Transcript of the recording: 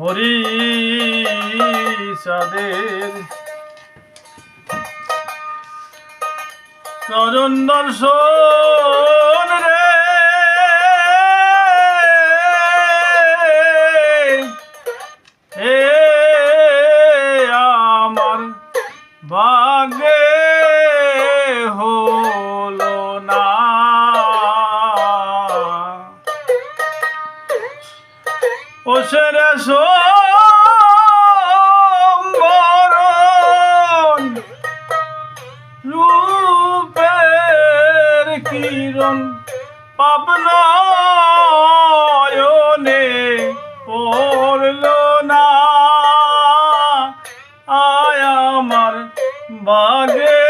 হরি চাঁদের চরণ দর্শন রে। হে আমার ভাগে ও সেরা সম্বরণ। রূপের কিরণ আমার বাগে